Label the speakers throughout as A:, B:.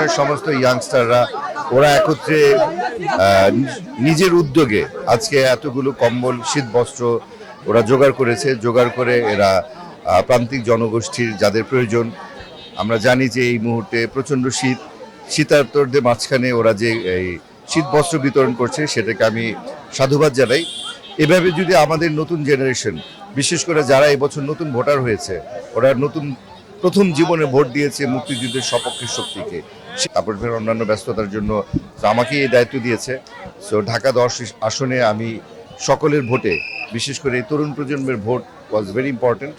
A: জেনারেশনের সমস্ত ইয়াংস্টাররা ওরা একত্রে নিজের উদ্যোগে আজকে এতগুলো কম্বল শীত বস্ত্র ওরা জোগাড় করেছে। জোগাড় করে এরা প্রান্তিক জনগোষ্ঠীর যাদের প্রয়োজন, আমরা জানি যে এই মুহূর্তে প্রচণ্ড শীত। শীতার্তদের মাঝখানে ওরা যে এই শীত বস্ত্র বিতরণ করছে, সেটাকে আমি সাধুবাদ জানাই। এভাবে যদি আমাদের নতুন জেনারেশন বিশেষ করে যারা এবছর নতুন ভোটার হয়েছে, ওরা নতুন প্রথম জীবনে ভোট দিয়েছে মুক্তিযুদ্ধের সপক্ষের শক্তিকে। তারপর ফের অন্যান্য ব্যস্ততার জন্য আমাকে এই দায়িত্ব দিয়েছে। সো ঢাকা দশ আসনে আমি সকলের ভোটে, বিশেষ করে এই তরুণ প্রজন্মের ভোট ওয়াজ ভেরি ইম্পর্ট্যান্ট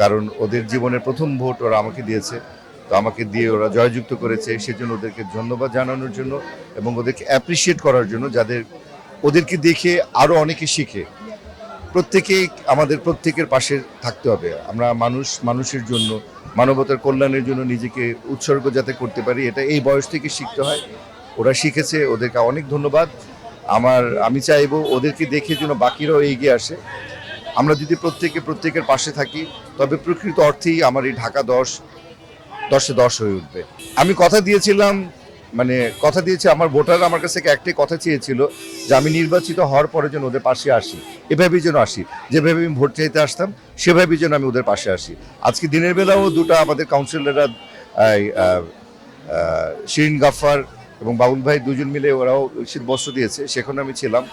A: কারণ ওদের জীবনের প্রথম ভোট ওরা আমাকে দিয়েছে। তো আমাকে দিয়ে ওরা জয়যুক্ত করেছে, সেজন্য ওদেরকে ধন্যবাদ জানানোর জন্য এবং ওদেরকে অ্যাপ্রিসিয়েট করার জন্য যাদের, ওদেরকে দেখে আরও অনেকে শিখে। প্রত্যেকেই আমাদের প্রত্যেকের পাশে থাকতে হবে। আমরা মানুষ, মানুষের জন্য, মানবতার কল্যাণের জন্য নিজেকে উৎসর্গ যাতে করতে পারি, এটা এই বয়স থেকে শিখতে হয়। ওরা শিখেছে, ওদেরকে অনেক ধন্যবাদ। আমার, আমি চাইব ওদেরকে দেখে যেন বাকিরাও এগিয়ে আসে। আমরা যদি প্রত্যেকে, প্রত্যেকের পাশে থাকি, তবে প্রকৃত অর্থেই আমার এই ঢাকা দশ, দশে দশ হয়ে উঠবে। আমি কথা দিয়েছিলাম মানে কথা দিয়েছে, আমার ভোটার আমার কাছে একটাই কথা চেয়েছিল যে আমি নির্বাচিত হওয়ার পরে যেন ওদের পাশে আসি। এভাবেই যেন আসি। যেভাবে আমি ভোট চাইতে আসতাম, সেভাবেই যেন আমি ওদের পাশে আসি। আজকে দিনের বেলাও দুটো আমাদের কাউন্সিলররা শিরিন গাফার এবং বাবুল ভাই দুজন মিলে ওরাও শীত বস্ত্র দিয়েছে। সেখানে আমি ছিলাম।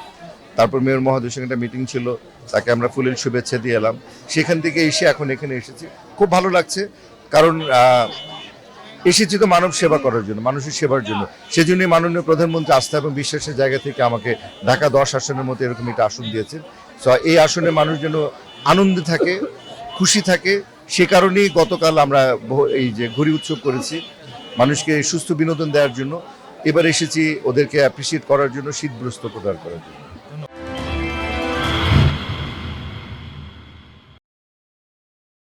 A: তারপর মেয়র মহোদয়ের সঙ্গে একটা মিটিং ছিল। তাকে আমরা ফুলের শুভেচ্ছা দিয়ে এলাম। সেখান থেকে এসে এখন এখানে এসেছি। খুব ভালো লাগছে। কারণ এসেছি তো মানব সেবা করার জন্য মানুষের সেবার জন্য। সেজন্যই মাননীয় প্রধানমন্ত্রী আস্থা এবং বিশ্বাসের জায়গা থেকে আমাকে ঢাকা দশ আসনের মতো এরকম একটা আসন দিয়েছেন। তো এই আসনে মানুষ যেন আনন্দে থাকে খুশি থাকে সে কারণেই গতকাল আমরা এই যে ঘুরি উৎসব করেছি মানুষকে সুস্থ বিনোদন দেওয়ার জন্য। এবার এসেছি ওদেরকে অ্যাপ্রিসিয়েট করার জন্য শীতগ্রস্ত প্রদান করার জন্য।